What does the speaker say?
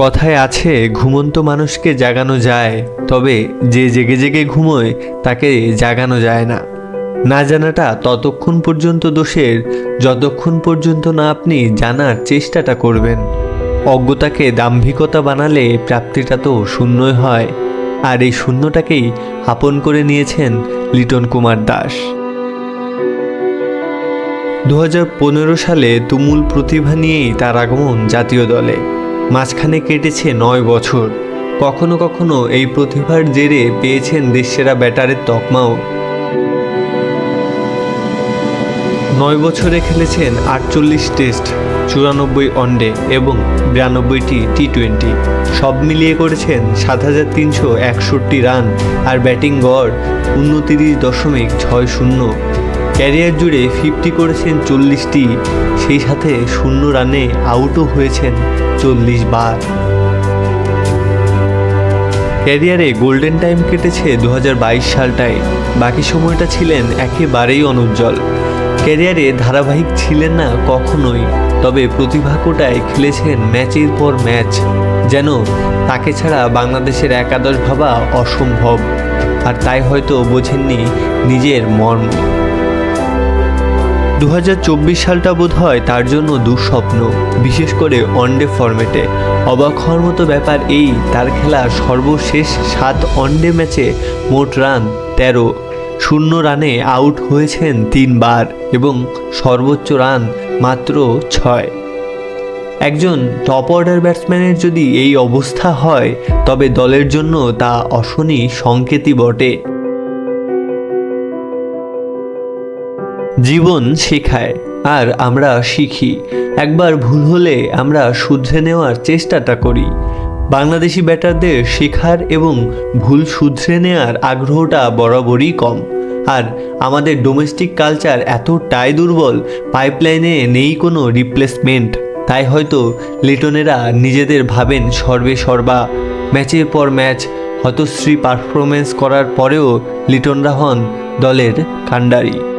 কথায় আছে, ঘুমন্ত মানুষকে জাগানো যায়, তবে যে জেগে জেগে ঘুমোয়, তাকে জাগানো যায় না। না জানাটা ততক্ষণ পর্যন্ত দোষের, যতক্ষণ পর্যন্ত না আপনি জানার চেষ্টাটা করবেন। অজ্ঞতাকে দাম্ভিকতা বানালে প্রাপ্তিটা তো শূন্যই হয়, আর এই শূন্যটাকেই আপন করে নিয়েছেন লিটন কুমার দাস। দু হাজার পনেরো সালে তুমুল প্রতিভা নিয়েই তার আগমন জাতীয় দলে। মাঝখানে কেটেছে নয় বছর। কখনো কখনো এই প্রতিভার জেরে পেয়েছেন দেশসেরা ব্যাটারের তকমাও। নয় বছরে খেলেছেন আটচল্লিশ টেস্ট, চুরানব্বই ওয়ানডে এবং বিরানব্বইটি টি টোয়েন্টি সব মিলিয়ে করেছেন সাত হাজার তিনশো একষট্টি রান আর ব্যাটিং গড় উনতিরিশ দশমিক ছয় শূন্য। ক্যারিয়ার জুড়ে ফিফটি করেছেন চল্লিশটি, সেই সাথে শূন্য রানে আউটও হয়েছেন চল্লিশ বার। ক্যারিয়ারে গোল্ডেন টাইম কেটেছে দু হাজার বাইশ সালটায়। বাকি সময়টা ছিলেন একেবারেই অনুজ্জ্বল। ক্যারিয়ারে ধারাবাহিক ছিলেন না কখনোই, তবে প্রতিভা কোটায় খেলেছেন ম্যাচের পর ম্যাচ, যেন তাকে ছাড়া বাংলাদেশের একাদশ ভাবা অসম্ভব। আর তাই হয়তো বোঝেননি নিজের মর্ম। দু হাজার চব্বিশ সালটা বোধ হয় তার জন্য দুঃস্বপ্ন, বিশেষ করে ওয়ানডে ফরম্যাটে অবাক হওয়ার মতো ব্যাপার এই, তার খেলা সর্বশেষ সাত ওয়ানডে ম্যাচে মোট রান তেরো। শূন্য রানে আউট হয়েছেন তিনবার এবং সর্বোচ্চ রান মাত্র ছয়। একজন টপ অর্ডার ব্যাটসম্যানের যদি এই অবস্থা হয়, তবে দলের জন্য তা অশনি সংকেতই বটে। জীবন শেখায়, আর আমরা শিখি। একবার ভুল হলে আমরা শুধরে নেওয়ার চেষ্টাটা করি। বাংলাদেশি ব্যাটারদের শেখার এবং ভুল শুধরে নেওয়ার আগ্রহটা বরাবরই কম। আর আমাদের ডোমেস্টিক কালচার এতটাই দুর্বল পাইপলাইনে নেই কোনো রিপ্লেসমেন্ট তাই হয়তো লিটনেরা নিজেদের ভাবেন সর্বে সর্বা। ম্যাচের পর ম্যাচ, হতশ্রী পারফরমেন্স করার পরেও লিটনরা হন দলের কাণ্ডারি।